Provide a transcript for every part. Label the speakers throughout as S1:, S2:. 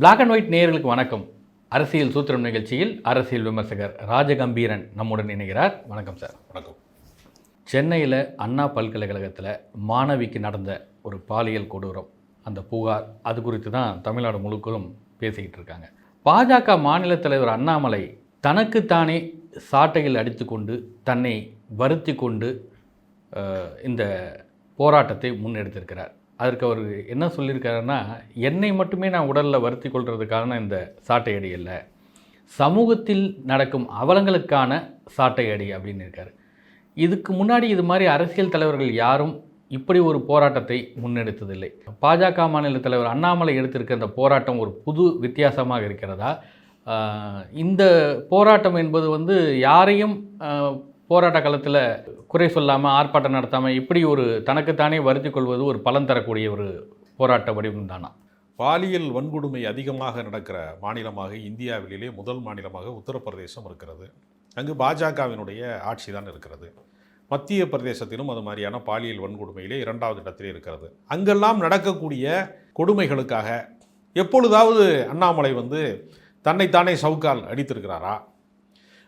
S1: Black and white நேயர்களுக்கு வணக்கம். அரசியல் சூத்திரம் நிகழ்ச்சியில் அரசியல் விமர்சகர் ராஜகம்பீரன் நம்முடன் இணைகிறார். வணக்கம் சார்.
S2: வணக்கம்.
S1: சென்னையில் அண்ணா பல்கலைக்கழகத்தில் மாணவிக்கு நடந்த ஒரு பாலியல் கொடூரம். அந்த புகார் அது குறித்து தான் தமிழ்நாடு முழுவதும் பேசிக்கிட்டு இருக்காங்க. பாஜக மாநில தலைவர் அண்ணாமலை தனக்குத்தானே சாட்டையில் அடித்துக்கொண்டு தன்னை வருத்தி கொண்டு இந்த போராட்டத்தை முன்னெடுத்திருக்கிறார். அதற்கு அவர் என்ன சொல்லியிருக்காருன்னா என்னை மட்டுமே நான் உடலில் வருத்தி கொள்றதுக்கான இந்த சாட்டை அடி இல்லை சமூகத்தில் நடக்கும் அவலங்களுக்கான சாட்டை அடி அப்படின்னு இருக்கார். இதுக்கு முன்னாடி இது மாதிரி அரசியல் தலைவர்கள் யாரும் இப்படி ஒரு போராட்டத்தை முன்னெடுத்ததில்லை. பாஜக மாநில தலைவர் அண்ணாமலை எடுத்திருக்க அந்த போராட்டம் ஒரு புது வித்தியாசமாக இருக்கிறதா? இந்த போராட்டம் என்பது வந்து யாரையும் போராட்ட காலத்தில் குறை சொல்லாமல் ஆர்ப்பாட்டம் நடத்தாமல் இப்படி ஒரு தனக்குத்தானே வருத்தி கொள்வது ஒரு பலன் தரக்கூடிய ஒரு போராட்ட வடிவம் தானா?
S2: பாலியல் வன்கொடுமை அதிகமாக நடக்கிற மாநிலமாக இந்தியாவிலேயே முதல் மாநிலமாக உத்தரப்பிரதேசம் இருக்கிறது. அங்கு பாஜகவினுடைய ஆட்சி தான் இருக்கிறது. மத்திய பிரதேசத்திலும் அது மாதிரியான பாலியல் வன்கொடுமையிலே இரண்டாவது இடத்திலே இருக்கிறது. அங்கெல்லாம் நடக்கக்கூடிய கொடுமைகளுக்காக எப்பொழுதாவது அண்ணாமலை வந்து தன்னைத்தானே சவுக்கால் அடித்திருக்கிறாரா?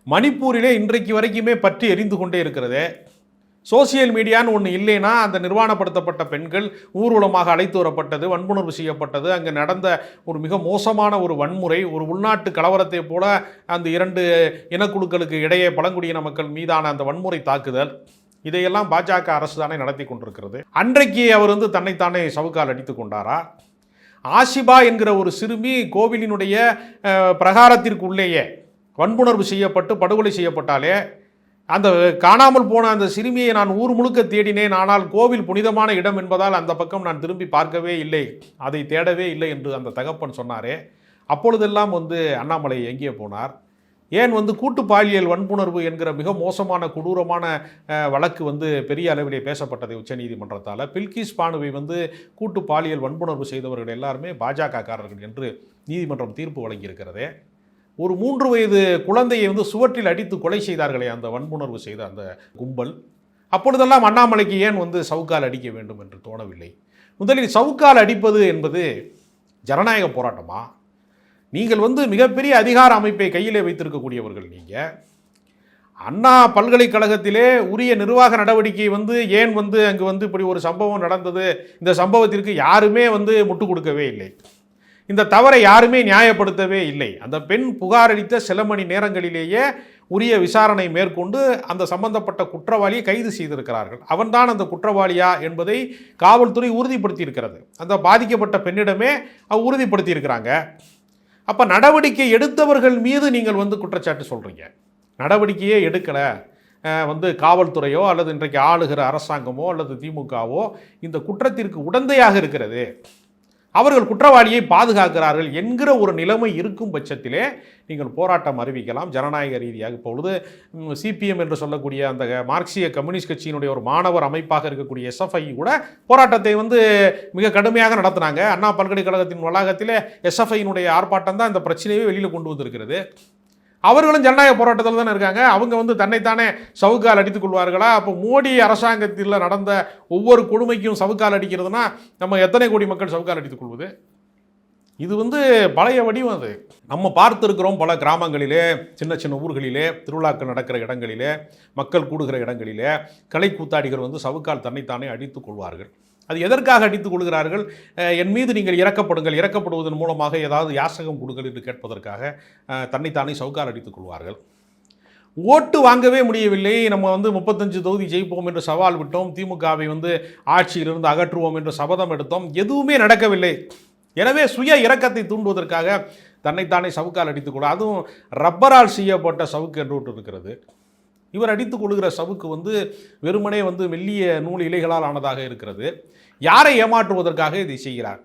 S2: மணிப்பூரிலே இன்றைக்கு வரைக்குமே பற்றி எரிந்து கொண்டே இருக்கிறது. சோசியல் மீடியான்னு ஒன்று இல்லைன்னா அந்த நிர்வாணப்படுத்தப்பட்ட பெண்கள் ஊர்வலமாக அழைத்து வரப்பட்டது வன்புணர்வு செய்யப்பட்டது. அங்கே நடந்த ஒரு மிக மோசமான ஒரு வன்முறை ஒரு உள்நாட்டு கலவரத்தை போல அந்த இரண்டு இனக்குழுக்களுக்கு இடையே பழங்குடியின மக்கள் மீதான அந்த வன்முறை தாக்குதல் இதையெல்லாம் பாஜக அரசு தானே நடத்தி கொண்டிருக்கிறது. அன்றைக்கு அவர் வந்து தன்னைத்தானே சவுக்கால் அடித்து கொண்டாரா? ஆசிபா என்கிற ஒரு சிறுமி கோவிலினுடைய பிரகாரத்திற்குள்ளேயே வன்புணர்வு செய்யப்பட்டு படுகொலை செய்யப்பட்டாலே அந்த காணாமல் போன அந்த சிறுமியை நான் ஊர் முழுக்க தேடினேன். ஆனால் கோவில் புனிதமான இடம் என்பதால் அந்த பக்கம் நான் திரும்பி பார்க்கவே இல்லை. அதை தேடவே இல்லை என்று அந்த தகப்பன் சொன்னாரே. அப்பொழுதெல்லாம் வந்து அண்ணாமலை எங்கே போனார்? ஏன் வந்து கூட்டு பாலியல் வன்புணர்வு என்கிற மிக மோசமான கொடூரமான வழக்கு வந்து பெரிய அளவிலே பேசப்பட்டது உச்சநீதிமன்றத்தால் பில்கிஸ் பானுவை வந்து கூட்டு பாலியல் வன்புணர்வு செய்தவர்கள் எல்லாருமே பாஜக காரர்கள் என்று நீதிமன்றம் தீர்ப்பு வழங்கியிருக்கிறதே. ஒரு மூன்று வயது குழந்தையை வந்து சுவற்றில் அடித்து கொலை செய்தார்களே அந்த வன்புணர்வு செய்த அந்த கும்பல். அப்பொழுதெல்லாம் அண்ணாமலைக்கு ஏன் வந்து சவுக்கால் அடிக்க வேண்டும் என்று தோணவில்லை? முதலில் சவுக்கால் அடிப்பது என்பது ஜனநாயக போராட்டமா? நீங்கள் வந்து மிகப்பெரிய அதிகார அமைப்பை கையிலே வைத்திருக்கக்கூடியவர்கள் நீங்கள் அண்ணா பல்கலைக்கழகத்திலே உரிய நிர்வாக நடவடிக்கை வந்து ஏன் வந்து அங்கு வந்து இப்படி ஒரு சம்பவம் நடந்தது? இந்த சம்பவத்திற்கு யாருமே வந்து முட்டுக் கொடுக்கவே இல்லை. இந்த தவறை யாருமே நியாயப்படுத்தவே இல்லை. அந்த பெண் புகாரளித்த சில மணி நேரங்களிலேயே உரிய விசாரணை மேற்கொண்டு அந்த சம்பந்தப்பட்ட குற்றவாளியை கைது செய்திருக்கிறார்கள். அவன்தான் அந்த குற்றவாளியா என்பதை காவல்துறை உறுதிப்படுத்தியிருக்கிறது. அந்த பாதிக்கப்பட்ட பெண்ணிடமே அவ உறுதிப்படுத்தியிருக்கிறாங்க. அப்போ நடவடிக்கை எடுத்தவர்கள் மீது நீங்கள் வந்து குற்றச்சாட்டு சொல்கிறீங்க நடவடிக்கையே எடுக்கலை. வந்து காவல்துறையோ அல்லது இன்றைக்கு ஆளுகிற அரசாங்கமோ அல்லது திமுகவோ இந்த குற்றத்திற்கு உடந்தையாக இருக்கிறது. அவர்கள் குற்றவாளியை பாதுகாக்கிறார்கள் என்கிற ஒரு நிலைமை இருக்கும் பட்சத்திலே நீங்கள் போராட்டம் அறிவிக்கலாம். ஜனநாயக ரீதியாக இப்பொழுது சிபிஎம் என்று சொல்லக்கூடிய அந்த மார்க்சிய கம்யூனிஸ்ட் கட்சியினுடைய ஒரு மாணவர் அமைப்பாக இருக்கக்கூடிய எஸ்எஃப்ஐ கூட போராட்டத்தை வந்து மிக கடுமையாக நடத்தினாங்க. அண்ணா பல்கலைக்கழகத்தின் வளாகத்திலே எஸ்எஃப்ஐயினுடைய ஆர்ப்பாட்டம் தான் இந்த பிரச்சனையை வெளியில் கொண்டு வந்திருக்கிறது. அவர்களும் ஜனநாயக போராட்டத்தில் தானே இருக்காங்க. அவங்க வந்து தன்னைத்தானே சவுக்கால் அடித்துக் கொள்வார்களா? அப்போ மோடி அரசாங்கத்தில் நடந்த ஒவ்வொரு கொடுமைக்கும் சவுக்கால் அடிக்கிறதுனா நம்ம எத்தனை கோடி மக்கள் சவுக்கால் அடித்துக் கொள்வது? இது வந்து பழைய வடிவம் அது. நம்ம பார்த்துருக்கிறோம் பல கிராமங்களிலே சின்ன சின்ன ஊர்களிலே திருவிழாக்கள் நடக்கிற இடங்களிலே மக்கள் கூடுகிற இடங்களிலே கலை கூத்தாடிகள் வந்து சவுக்கால் தன்னைத்தானே அடித்துக் கொள்வார்கள். அது எதற்காக அடித்துக் கொள்கிறார்கள்? என் மீது நீங்கள் இறக்கப்படுங்கள் இறக்கப்படுவதன் மூலமாக ஏதாவது யாசகம் கொடுங்கள் என்று கேட்பதற்காக தன்னைத்தானே சவுக்கால் அடித்துக் கொள்வார்கள். ஓட்டு வாங்கவே முடியவில்லை. நம்ம வந்து முப்பத்தஞ்சு தொகுதி ஜெயிப்போம் என்று சவால் விட்டோம். திமுகவை வந்து ஆட்சியிலிருந்து அகற்றுவோம் என்று சபதம் எடுத்தோம். எதுவுமே நடக்கவில்லை. எனவே சுய இறக்கத்தை தூண்டுவதற்காக தன்னைத்தானே சவுக்கால் அடித்துக் கொள்ள அதுவும் ரப்பரால் செய்யப்பட்ட சவுக்கு என்று ஒன்று இருக்கிறது. இவர் அடித்துக் கொள்கிற சவுக்கு வந்து வெறுமனே வந்து மெல்லிய நூல் இலைகளால் ஆனதாக இருக்கிறது. யாரை ஏமாற்றுவதற்காக இதை செய்கிறார்?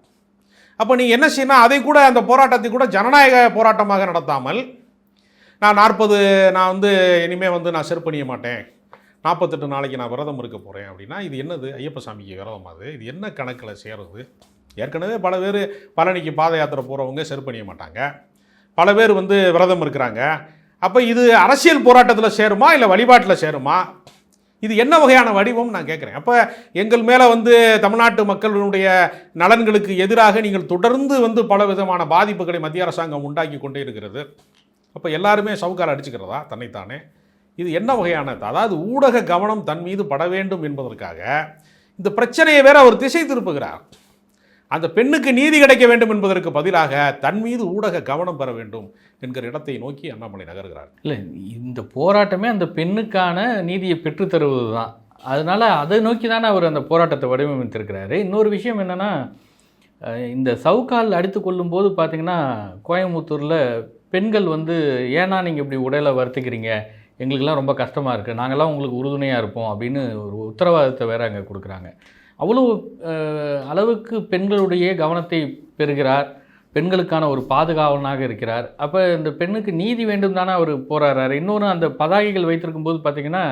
S2: அப்போ நீங்கள் என்ன செய்யணும் அதை கூட அந்த போராட்டத்தை கூட ஜனநாயக போராட்டமாக நடத்தாமல் நான் நாற்பது நான் வந்து இனிமேல் வந்து நான் செருப்பணிய மாட்டேன். நாற்பத்தெட்டு நாளைக்கு நான் விரதம் இருக்க போகிறேன் அப்படின்னா இது என்னது? ஐயப்ப சாமிக்கு விரதம் அது? இது என்ன கணக்கில் சேருது? ஏற்கனவே பல பேர் பழனிக்கு பாத யாத்திரை போகிறவங்க செருப்பணிய மாட்டாங்க. பல பேர் வந்து விரதம் இருக்கிறாங்க. அப்போ இது அரசியல் போராட்டத்தில் சேருமா இல்லை வழிபாட்டில் சேருமா? இது என்ன வகையான வடிவம் நான் கேட்குறேன் அப்போ எங்கள் மேலே வந்து தமிழ்நாட்டு மக்களுடைய நலன்களுக்கு எதிராக நீங்கள் தொடர்ந்து வந்து பல விதமான பாதிப்புகளை மத்திய அரசாங்கம் உண்டாக்கி கொண்டே இருக்கிறது. அப்போ எல்லாருமே சவுக்கால் அடிச்சுக்கிறதா? தன்னைத்தானே. இது என்ன வகையானது? அதாவது ஊடக கவனம் தன் மீது பட வேண்டும் என்பதற்காக இந்த பிரச்சனையை வேற அவர் திசை திருப்புகிறார். அந்த பெண்ணுக்கு நீதி கிடைக்க வேண்டும் என்பதற்கு பதிலாக தன் மீது ஊடக கவனம் பெற வேண்டும் என்கிற இடத்தை நோக்கி அண்ணாமலை நகர்கிறார்.
S1: இல்லை இந்த போராட்டமே அந்த பெண்ணுக்கான நீதியை பெற்றுத்தருவது தான் அதனால் அதை நோக்கி தானே அவர் அந்த போராட்டத்தை வடிவமைத்திருக்கிறாரு. இன்னொரு விஷயம் என்னென்னா இந்த சவுக்கால் அடித்து கொள்ளும்போது பார்த்தீங்கன்னா கோயம்புத்தூரில் பெண்கள் வந்து ஏன்னா நீங்கள் இப்படி உடலை வருத்திக்கிறீங்க? எங்களுக்கெல்லாம் ரொம்ப கஷ்டமாக இருக்குது நாங்கள்லாம் உங்களுக்கு உறுதுணையாக இருப்போம். அப்படின்னு ஒரு உத்தரவாதத்தை வேற அங்கே கொடுக்குறாங்க. அவ்வளோ அளவுக்கு பெண்களுடைய கவனத்தை பெறுகிறார். பெண்களுக்கான ஒரு பாதுகாவலனாக இருக்கிறார். அப்போ இந்த பெண்ணுக்கு நீதி வேண்டும் தானே அவர் போராடுறார். இன்னொன்று அந்த பதாகைகள் வைத்திருக்கும் போது பார்த்திங்கன்னா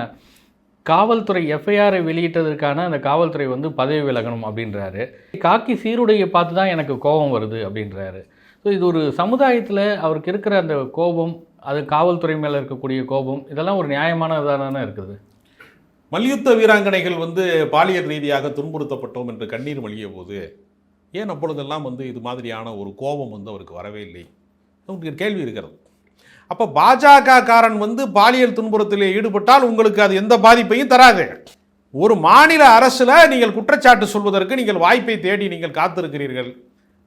S1: காவல்துறை எஃப்ஐஆரை வெளியிட்டதற்கான அந்த காவல்துறை வந்து பதவி விலகணும் அப்படின்றாரு. காக்கி சீருடையை பார்த்து தான் எனக்கு கோபம் வருது அப்படின்றாரு. ஸோ இது ஒரு சமுதாயத்தில் அவருக்கு இருக்கிற அந்த கோபம் அது காவல்துறை மேலே இருக்கக்கூடிய கோபம் இதெல்லாம் ஒரு நியாயமானதாக தானே இருக்குது.
S2: மல்யுத்த வீராங்கனைகள் வந்து பாலியல் ரீதியாக துன்புறுத்தப்பட்டோம் என்று கண்ணீர் மல்கிய போது ஏன் அப்பொழுதெல்லாம் வந்து இது மாதிரியான ஒரு கோபம் வந்து அவருக்கு வரவே இல்லை? உங்களுக்கு கேள்வி இருக்கிறது. அப்போ பாஜக காரன் வந்து பாலியல் துன்புறத்தில் ஈடுபட்டால் உங்களுக்கு அது எந்த பாதிப்பையும் தராது. ஒரு மாநில அரசில் நீங்கள் குற்றச்சாட்டு சொல்வதற்கு நீங்கள் வாய்ப்பை தேடி நீங்கள் காத்திருக்கிறீர்கள்.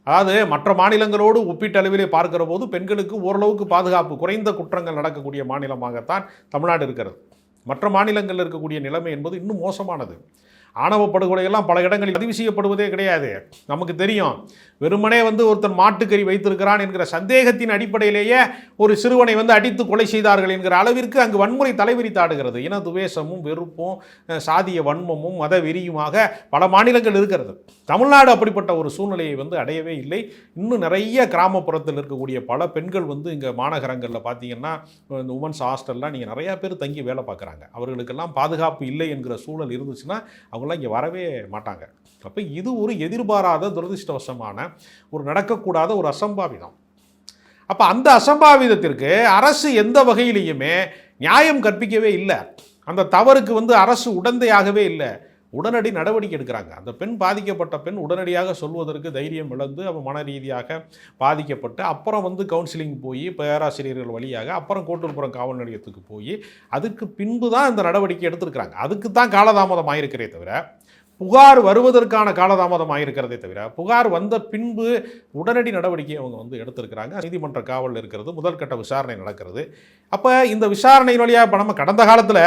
S2: அதாவது மற்ற மாநிலங்களோடு ஒப்பீட்டளவிலே பார்க்கிற போது பெண்களுக்கு ஓரளவுக்கு பாதுகாப்பு குறைந்த குற்றங்கள் நடக்கக்கூடிய மாநிலமாகத்தான் தமிழ்நாடு இருக்கிறது. மற்ற மாநிலங்களில் இருக்கக்கூடிய நிலைமை என்பது இன்னும் மோசமானது. ஆணவ படுகொலையெல்லாம் பல இடங்களில் பதிவு செய்யப்படுவதே கிடையாது. நமக்கு தெரியும். வெறுமனே வந்து ஒருத்தன் மாட்டுக்கறி வைத்திருக்கிறான் என்கிற சந்தேகத்தின் அடிப்படையிலேயே ஒரு சிறுவனை வந்து அடித்து கொலை செய்தார்கள் என்கிற அளவிற்கு அங்கு வன்முறை தலைவிரித்தாடுகிறது இன துவேஷமும் வெறுப்பும் சாதிய வன்மமும் மத வெறியுமாக பல மாநிலங்கள் இருக்கிறது. தமிழ்நாடு அப்படிப்பட்ட ஒரு சூழ்நிலையை வந்து அடையவே இல்லை. இன்னும் நிறைய கிராமப்புறத்தில் இருக்கக்கூடிய பல பெண்கள் வந்து இங்கே மாநகரங்களில் பார்த்தீங்கன்னா இந்த உமன்ஸ் ஹாஸ்டல்லாம் நீங்கள் நிறையா பேர் தங்கி வேலை பார்க்குறாங்க அவர்களுக்கெல்லாம் பாதுகாப்பு இல்லை என்கிற சூழல் இருந்துச்சுன்னா அவங்களாம் இங்கே வரவே மாட்டாங்க. அப்போ இது ஒரு எதிர்பாராத துரதிருஷ்டவசமான ஒரு நடக்கக்கூடாத ஒரு அசம்பாவிதம். அப்போ அந்த அசம்பாவிதத்திற்கு அரசு எந்த வகையிலையுமே நியாயம் கற்பிக்கவே இல்லை. அந்த தவறுக்கு வந்து அரசு உடந்தையாகவே இல்லை. உடனடி நடவடிக்கை எடுக்கிறாங்க. அந்த பெண் பாதிக்கப்பட்ட பெண் உடனடியாக சொல்வதற்கு தைரியம் இழந்து அவன் மன ரீதியாக பாதிக்கப்பட்டு அப்புறம் வந்து கவுன்சிலிங் போய் பேராசிரியர்கள் வழியாக அப்புறம் கோட்டூர்புரம் காவல் நிலையத்துக்கு போய் அதுக்கு பின்பு தான் இந்த நடவடிக்கை எடுத்திருக்கிறாங்க. அதுக்கு தான் காலதாமதம் ஆயிருக்கிறே தவிர புகார் வருவதற்கான காலதாமதம் ஆகியிருக்கிறதே தவிர புகார் வந்த பின்பு உடனடி நடவடிக்கை அவங்க வந்து எடுத்திருக்கிறாங்க. நீதிமன்ற காவலில் இருக்கிறது முதல்கட்ட விசாரணை நடக்கிறது. அப்போ இந்த விசாரணையின் வழியாக இப்போ நம்ம கடந்த காலத்தில்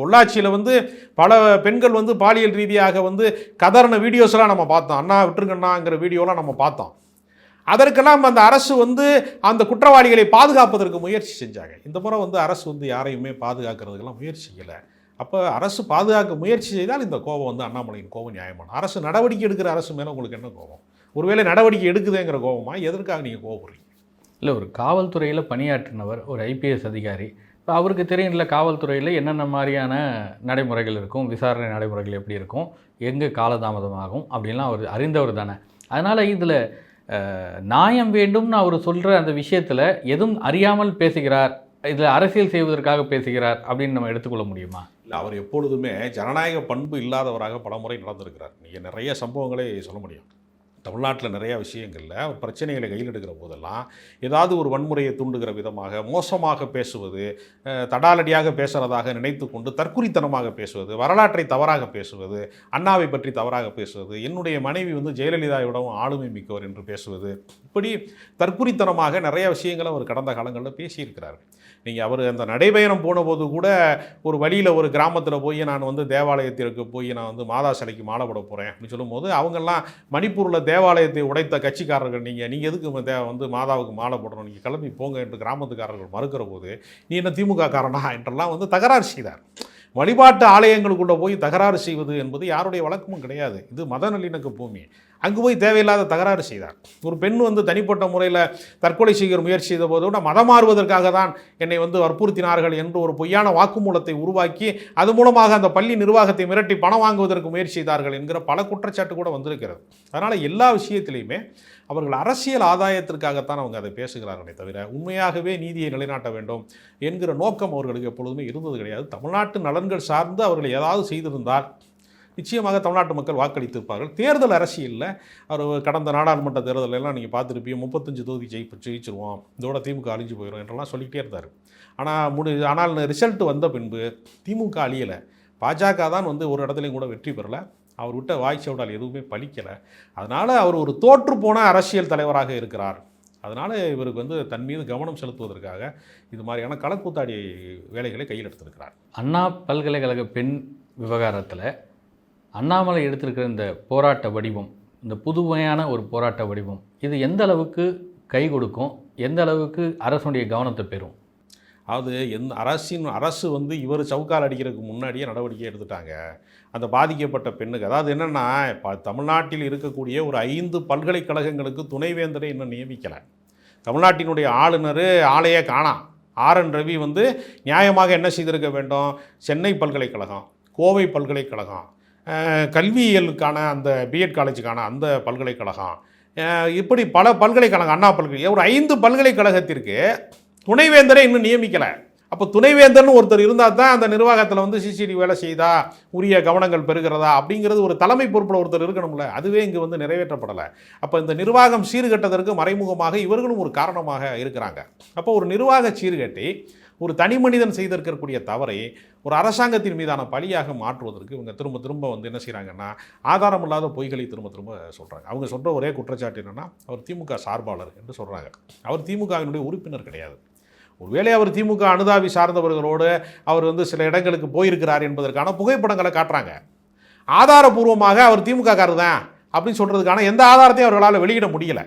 S2: பொள்ளாச்சியில் வந்து பல பெண்கள் வந்து பாலியல் ரீதியாக வந்து கதறின வீடியோஸ்லாம் நம்ம பார்த்தோம். அண்ணா விட்டுருங்கண்ணாங்கிற வீடியோலாம் நம்ம பார்த்தோம். அதற்கெல்லாம் அந்த அரசு வந்து அந்த குற்றவாளிகளை பாதுகாப்பதற்கு முயற்சி செஞ்சாங்க. இந்த முறை வந்து அரசு வந்து யாரையுமே பாதுகாக்கிறதுக்கெல்லாம் முயற்சி செய்யலை. அப்போ அரசு பாதுகாக்க முயற்சி செய்தால் இந்த கோபம் வந்து அண்ணாமலையின் கோபம் நியாயமான. அரசு நடவடிக்கை எடுக்கிற அரசு மேலே உங்களுக்கு என்ன கோபம்? ஒருவேளை நடவடிக்கை எடுக்குதுங்கிற கோபமா? எதற்காக நீங்கள் கோபப்படுறீங்க
S1: இல்லை ஒரு காவல்துறையில் பணியாற்றினவர் ஒரு ஐபிஎஸ் அதிகாரி. இப்போ அவருக்கு தெரியல காவல்துறையில் என்னென்ன மாதிரியான நடைமுறைகள் இருக்கும்? விசாரணை நடைமுறைகள் எப்படி இருக்கும்? எங்கே காலதாமதமாகும்? அப்படின்லாம் அவர் அறிந்தவர் தானே. அதனால் இதில் நியாயம் வேண்டும்னு அவர் சொல்கிற அந்த விஷயத்தில் எதுவும் அறியாமல் பேசுகிறார். இதில் அரசியல் செய்வதற்காக பேசுகிறார் அப்படின்னு நம்ம எடுத்துக்கொள்ள முடியுமா?
S2: இல்லை அவர் எப்பொழுதுமே ஜனநாயக பண்பு இல்லாதவராக பலமுறை நடந்திருக்கிறார். நீங்கள் நிறைய சம்பவங்களே சொல்ல முடியும். தமிழ்நாட்டில் நிறையா விஷயங்களில் ஒரு பிரச்சனைகளை கையில் எடுக்கிற போதெல்லாம் ஏதாவது ஒரு வன்முறையை தூண்டுகிற விதமாக மோசமாக பேசுவது தடாலடியாக பேசுகிறதாக நினைத்து கொண்டு தற்குறித்தனமாக பேசுவது வரலாற்றை தவறாக பேசுவது அண்ணாவை பற்றி தவறாக பேசுவது என்னுடைய மனைவி வந்து ஜெயலலிதாவிடவும் ஆளுமை மிக்கவர் என்று பேசுவது இப்படி தற்குறித்தனமாக நிறைய விஷயங்களை அவர் கடந்த காலங்களில் பேசியிருக்கிறார். நீங்கள் அவர் அந்த நடைபயணம் போனபோது கூட ஒரு வழியில் ஒரு கிராமத்தில் போய் நான் வந்து தேவாலயத்திற்கு போய் நான் வந்து மாதா சிலைக்கு மாலை போட போகிறேன் அப்படின்னு சொல்லும்போது அவங்கெல்லாம் மணிப்பூரில் தேவாலயத்தை உடைத்த கட்சிக்காரர்கள் நீங்கள் நீங்கள் எதுக்கு தே வந்து மாதாவுக்கு மாலை போடணும்? நீங்கள் கிளம்பி போங்க என்று கிராமத்துக்காரர்கள் மறுக்கிற போது நீ என்ன திமுக காரனா என்றெல்லாம் வந்து தகராறு செய்தார். வழிபாட்டு ஆலயங்களுக்குள்ளே போய் தகராறு செய்வது என்பது யாருடைய வழக்கமும் கிடையாது. இது மத நல்லிணக்க பூமி. அங்கு போய் தேவையில்லாத தகராறு செய்தார். ஒரு பெண் வந்து தனிப்பட்ட முறையில் தற்கொலை செய்கிற முயற்சி செய்த போது கூட மதம் மாறுவதற்காக தான் என்னை வந்து வற்புறுத்தினார்கள் என்று ஒரு பொய்யான வாக்குமூலத்தை உருவாக்கி அது மூலமாக அந்த பள்ளி நிர்வாகத்தை மிரட்டி பணம் வாங்குவதற்கு முயற்சி செய்தார்கள் என்கிற பல குற்றச்சாட்டு கூட வந்திருக்கிறது. அதனால் எல்லா விஷயத்திலையுமே அவர்கள் அரசியல் ஆதாயத்திற்காகத்தான் அவங்க அதை பேசுகிறார்களே தவிர உண்மையாகவே நீதியை நிலைநாட்ட வேண்டும் என்கிற நோக்கம் அவர்களுக்கு எப்பொழுதுமே இருந்தது கிடையாது. தமிழ்நாட்டு நலன்கள் சார்ந்து அவர்கள் ஏதாவது செய்திருந்தால் நிச்சயமாக தமிழ்நாட்டு மக்கள் வாக்களித்திருப்பார்கள். தேர்தல் அரசியலில் அவர் கடந்த நாடாளுமன்ற தேர்தலெல்லாம் நீங்கள் பார்த்துருப்பீங்க முப்பத்தஞ்சு தொகுதி ஜெயிப்பு ஜெயிச்சிருவோம் இதோட திமுக அழிஞ்சு போயிடும் என்றெல்லாம் சொல்லிக்கிட்டே இருந்தார். ஆனால் முடி ஆனால் ரிசல்ட் வந்த பின்பு திமுக அழியலை. பாஜக தான் வந்து ஒரு இடத்துலையும் கூட வெற்றி பெறலை. அவர் விட்ட வாய்ச்சவுடால் எதுவுமே பலிக்கலை. அதனால் அவர் ஒரு தோற்றுப்போன அரசியல் தலைவராக இருக்கிறார். அதனால் இவருக்கு வந்து தன் மீது கவனம் செலுத்துவதற்காக இது மாதிரியான களக்கூத்தாடி வேலைகளை கையில் எடுத்திருக்கிறார்.
S1: அண்ணா பல்கலைக்கழக பெண் விவகாரத்தில் அண்ணாமலை எடுத்திருக்கிற இந்த போராட்ட வடிவம் இந்த புதுமையான ஒரு போராட்ட வடிவம் இது எந்த அளவுக்கு கை கொடுக்கும்? எந்த அளவுக்கு அரசுடைய கவனத்தை பெறும்?
S2: அது எந்த அரசின் அரசு வந்து இவர் சவுக்கால் அடிக்கிறதுக்கு முன்னாடியே நடவடிக்கை எடுத்துட்டாங்க. அந்த பாதிக்கப்பட்ட பெண்ணுக்கு அதாவது என்னென்னா இப்போ தமிழ்நாட்டில் இருக்கக்கூடிய ஒரு ஐந்து பல்கலைக்கழகங்களுக்கு துணைவேந்தரை இன்னும் நியமிக்கலை. தமிழ்நாட்டினுடைய ஆளுநர் ஆளையே காணாம். ஆர். என். ரவி வந்து நியாயமாக என்ன செய்திருக்க வேண்டும்? சென்னை பல்கலைக்கழகம் கோவை பல்கலைக்கழகம் கல்வியியலுக்கான அந்த பிஎட் காலேஜுக்கான அந்த பல்கலைக்கழகம். இப்படி பல பல்கலைக்கழகம் அண்ணா பல்கலை ஒரு ஐந்து பல்கலைக்கழகத்திற்கு துணைவேந்தரை இன்னும் நியமிக்கலை. அப்போ துணைவேந்தர்னு ஒருத்தர் இருந்தால் தான் அந்த நிர்வாகத்தில் வந்து சிசிடி வேலை செய்தா உரிய கவனங்கள் பெறுகிறதா அப்படிங்கிறது ஒரு தலைமை பொறுப்பில் ஒருத்தர் இருக்கணும்ல. அதுவே இங்கே வந்து நிறைவேற்றப்படலை. அப்போ இந்த நிர்வாகம் சீர்கட்டதற்கு மறைமுகமாக இவர்களும் ஒரு காரணமாக இருக்கிறாங்க. அப்போ ஒரு நிர்வாக சீர்கட்டி ஒரு தனி மனிதன் செய்திருக்கக்கூடிய தவறை ஒரு அரசாங்கத்தின் மீதான பழியாக மாற்றுவதற்கு இவங்க திரும்ப திரும்ப வந்து என்ன செய்கிறாங்கன்னா ஆதாரம் இல்லாத பொய்களை திரும்ப திரும்ப சொல்கிறாங்க அவங்க சொல்கிற ஒரே குற்றச்சாட்டு என்னென்னா அவர் திமுக சார்பாளர் என்று சொல்கிறாங்க அவர் திமுகவினுடைய உறுப்பினர் கிடையாது. ஒருவேளை அவர் திமுக அனுதாபி சார்ந்தவர்களோடு அவர் வந்து சில இடங்களுக்கு போயிருக்கிறார் என்பதற்கான புகைப்படங்களை காட்டுறாங்க. ஆதாரபூர்வமாக அவர் திமுக காரர் தான் அப்படின்னு சொல்கிறதுக்கான எந்த ஆதாரத்தையும் அவர்களால் வெளியிட முடியலை.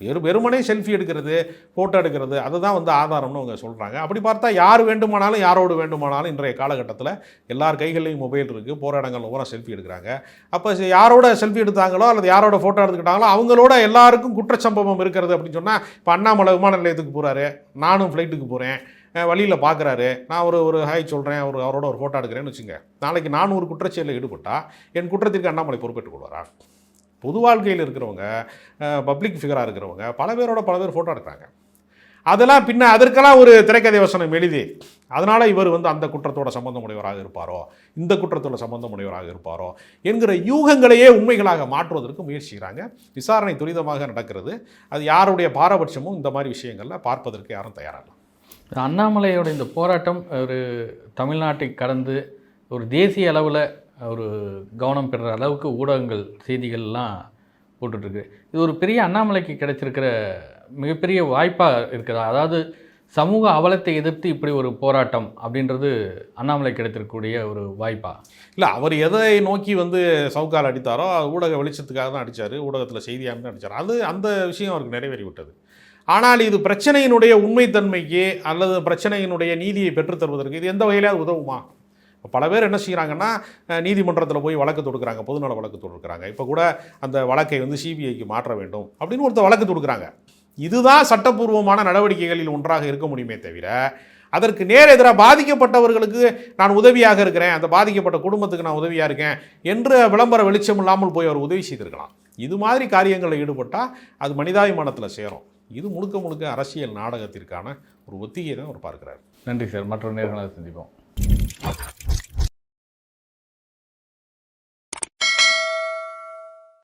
S2: வெறும் வெறுமனே செல்ஃபி எடுக்கிறது ஃபோட்டோ எடுக்கிறது அதுதான் வந்து ஆதாரம்னு அவங்க சொல்கிறாங்க அப்படி பார்த்தா யார் வேண்டுமானாலும் யாரோடு வேண்டுமானாலும் இன்றைய காலகட்டத்தில் எல்லார் கைகள்லையும் மொபைல் இருக்குது போகிற இடங்கள்ல பூரா செல்ஃபி எடுக்கிறாங்க. அப்போ யாரோட செல்ஃபி எடுத்தாங்களோ அல்லது யாரோட ஃபோட்டோ எடுத்துக்கிட்டாங்களோ அவங்களோட எல்லாருக்கும் குற்றச்சம்பவம் இருக்கிறது அப்படின்னு சொன்னால் இப்போ அண்ணாமலை விமான நிலையத்துக்கு போகிறாரு நானும் ஃப்ளைட்டுக்கு போகிறேன் வழியில் பார்க்குறாரு நான் ஒரு ஒரு ஹாய் சொல்கிறேன் ஒரு அவரோட ஒரு ஃபோட்டோ எடுக்கிறேன்னு வச்சுங்க. நாளைக்கு நான் ஒரு குற்றச்செயலில் ஈடுபட்டால் என் குற்றத்திற்கு அண்ணாமலை பொறுப்பேற்றுக் கொள்வாரா? பொது வாழ்க்கையில் இருக்கிறவங்க பப்ளிக் ஃபிகராக இருக்கிறவங்க பல பேரோட பல பேர் ஃபோட்டோ எடுக்கிறாங்க. அதெல்லாம் பின்ன அதற்கெல்லாம் ஒரு திரைக்கதை வசனம் எழுதி அதனால் இவர் வந்து அந்த குற்றத்தோட சம்பந்தமுடையவராக இருப்பாரோ இந்த குற்றத்தோட சம்பந்தமுடையவராக இருப்பாரோ என்கிற யூகங்களையே உண்மைகளாக மாற்றுவதற்கு முயற்சிக்கிறாங்க. விசாரணை துரிதமாக நடக்கிறது. அது யாருடைய பாரபட்சமும் இந்த மாதிரி விஷயங்களில் பார்ப்பதற்கு யாரும் தயாராகலாம்
S1: அண்ணாமலையோட இந்த போராட்டம் ஒரு தமிழ்நாட்டை கடந்து ஒரு தேசிய அளவில் ஒரு கவனம் பெறுற அளவுக்கு ஊடகங்கள் செய்திகள்லாம் போட்டுட்ருக்கு. இது ஒரு பெரிய அண்ணாமலைக்கு கிடைச்சிருக்கிற மிகப்பெரிய வாய்ப்பாக இருக்கிறதா? அதாவது சமூக அவலத்தை எதிர்த்து இப்படி ஒரு போராட்டம் அப்படின்றது அண்ணாமலை கிடைத்திருக்கக்கூடிய ஒரு வாய்ப்பா?
S2: இல்லை அவர் எதை நோக்கி வந்து சவுக்கால் அடித்தாரோ ஊடக வெளிச்சத்துக்காக தான் அடித்தார் ஊடகத்தில் செய்தியாக தான் அடித்தார் அது அந்த விஷயம் அவருக்கு நிறைவேறி விட்டது ஆனால் இது பிரச்சனையினுடைய உண்மைத்தன்மைக்கு அல்லது பிரச்சனையினுடைய நீதியை பெற்றுத்தருவதற்கு இது எந்த வகையிலாவது உதவுமா? பல பேர் என்ன செய்கிறாங்கன்னா நீதிமன்றத்தில் போய் வழக்கு தொடுக்குறாங்க பொதுநல வழக்கு தொடுக்குறாங்க. இப்போ கூட அந்த வழக்கை வந்து சிபிஐக்கு மாற்ற வேண்டும் அப்படின்னு ஒருத்தர் வழக்கு தொடுக்குறாங்க. இதுதான் சட்டப்பூர்வமான நடவடிக்கைகளில் ஒன்றாக இருக்க முடியுமே தவிர அதற்கு நேர் எதிராக பாதிக்கப்பட்டவர்களுக்கு நான் உதவியாக இருக்கிறேன் அந்த பாதிக்கப்பட்ட குடும்பத்துக்கு நான் உதவியாக இருக்கேன் என்று விளம்பர வெளிச்சம் இல்லாமல் போய் அவர் உதவி செய்திருக்கலாம். இது மாதிரி காரியங்களில் ஈடுபட்டால் அது மனிதாபிமானத்தில் சேரும். இது முழுக்க முழுக்க அரசியல் நாடகத்திற்கான ஒரு ஒத்திகை தான் அவர் பார்க்கிறார்.
S1: நன்றி சார். மற்ற நேர்களை சந்திப்போம்.